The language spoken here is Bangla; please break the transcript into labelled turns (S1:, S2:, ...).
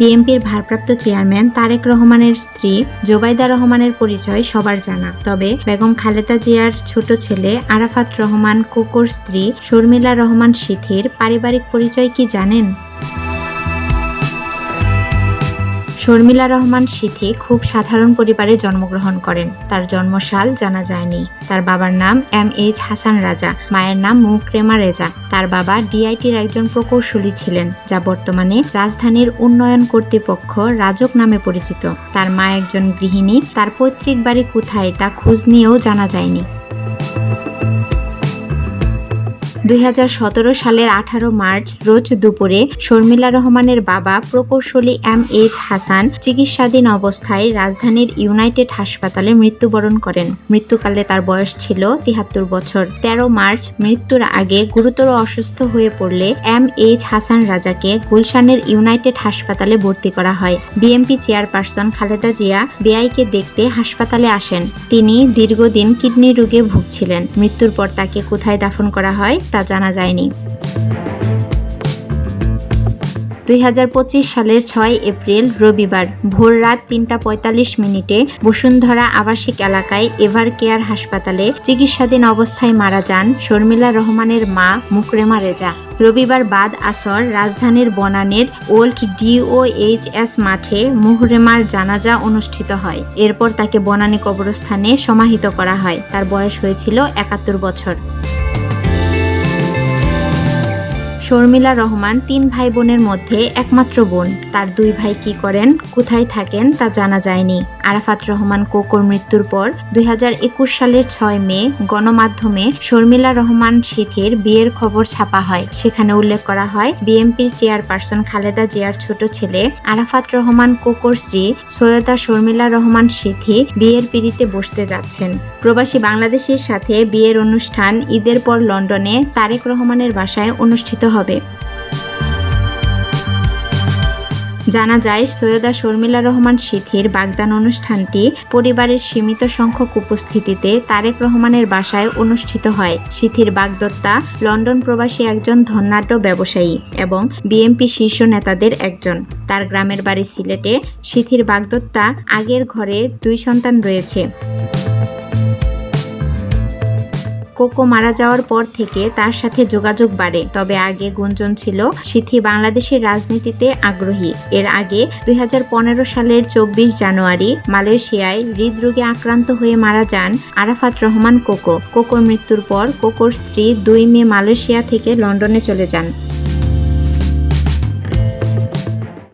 S1: বিএনপির ভারপ্রাপ্ত চেয়ারম্যান তারেক রহমানের স্ত্রী জোবাইদা রহমানের পরিচয় সবার জানা। তবে বেগম খালেদা জিয়ার ছোট ছেলে আরাফাত রহমান কোকোর স্ত্রী শর্মিলা রহমান সিথির পারিবারিক পরিচয় কি জানেন? শর্মিলা রহমান সিথি খুব সাধারণ পরিবারে জন্মগ্রহণ করেন। তার জন্মসাল জানা যায়নি। তার বাবার নাম এম এইচ হাসান রাজা, মায়ের নাম মুকরেমা রেজা। তার বাবা ডিআইটির একজন প্রকৌশলী ছিলেন, যা বর্তমানে রাজধানীর উন্নয়ন কর্তৃপক্ষ রাজক নামে পরিচিত। তার মা একজন গৃহিণী, তার পৈতৃক বাড়ি কোথায় তা খোঁজ নিয়েও জানা যায়নি। দুই হাজার সতেরো সালের আঠারো মার্চ রোজ দুপুরে শর্মিলা রহমানের বাবা প্রকৌশলী এম এইচ হাসান চিকিৎসাধীন অবস্থায় রাজধানীর ইউনাইটেড হাসপাতালে মৃত্যুবরণ করেন। মৃত্যুকালে তার বয়স ছিল তিহাত্তর বছর। তেরো মার্চ মৃত্যুর আগে গুরুতর অসুস্থ হয়ে পড়লে এম এইচ হাসান রাজাকে গুলশানের ইউনাইটেড হাসপাতালে ভর্তি করা হয়। বিএমপি চেয়ারপারসন খালেদা জিয়া বেআইকে দেখতে হাসপাতালে আসেন। তিনি দীর্ঘদিন কিডনি রোগে ভুগছিলেন। মৃত্যুর পর তাকে কোথায় দাফন করা হয় তা জানা যায়নি। দুই হাজার পঁচিশ সালের ছয় এপ্রিল, রবিবার ভোর রাত তিনটা পঁয়তাল্লিশ মিনিটে বসুন্ধরা আবাসিক এলাকায় এভার কেয়ার হাসপাতালে চিকিৎসাধীন অবস্থায় মারা যান শর্মিলা রহমানের মা মুকরেমা রেজা। রবিবার বাদ আসর রাজধানীর বনানের ওল্ড ডিওএইচএস মাঠে মুহরেমার জানাজা অনুষ্ঠিত হয়। এরপর তাকে বনানী কবরস্থানে সমাহিত করা হয়। তার বয়স হয়েছিল একাত্তর বছর। শর্মিলা রহমান তিন ভাই বোনের মধ্যে একমাত্র বোন। তার দুই ভাই কি করেন, কোথায় থাকেন তা জানা যায়নি। আরাফাত রহমান কোকোর মৃত্যুর পর দুই হাজার একুশ সালের ছয় মে গণমাধ্যমে শর্মিলা রহমান সিথির বিয়ের খবর ছাপা হয়। সেখানে উল্লেখ করা হয়, বিএনপির চেয়ারপারসন খালেদা জিয়ার ছোট ছেলে আরাফাত রহমান কোকোর স্ত্রী সৈয়দা শর্মিলা রহমান সিথি বিয়ের পিড়িতে বসতে যাচ্ছেন। প্রবাসী বাংলাদেশের সাথে বিয়ের অনুষ্ঠান ঈদের পর লন্ডনে তারেক রহমানের বাসায় অনুষ্ঠিত হবে। জানা যায়, সৈয়দা শর্মিলা রহমান সিথির বাগদান অনুষ্ঠানটি পরিবারের সীমিত সংখ্যক উপস্থিতিতে তারেক রহমানের বাসায় অনুষ্ঠিত হয়। সিথির বাগদত্তা লন্ডন প্রবাসী একজন ধনাঢ্য ব্যবসায়ী এবং বিএনপি শীর্ষ নেতাদের একজন। তার গ্রামের বাড়ি সিলেটে সিথির বাগদত্তা আগের ঘরে দুই সন্তান রয়েছে। কোকো মারা যাওয়ার পর থেকে তার সাথে যোগাযোগ বাড়ে। তবে আগে গুঞ্জন ছিল, সিথি বাংলাদেশের রাজনীতিতে আগ্রহী। এর আগে দুই হাজার পনেরো সালের চব্বিশ জানুয়ারি মালয়েশিয়ায় হৃদরোগে আক্রান্ত হয়ে মারা যান আরাফাত রহমান কোকো। কোকোর মৃত্যুর পর কোকোর স্ত্রী দুই মে মালয়েশিয়া থেকে লন্ডনে চলে যান।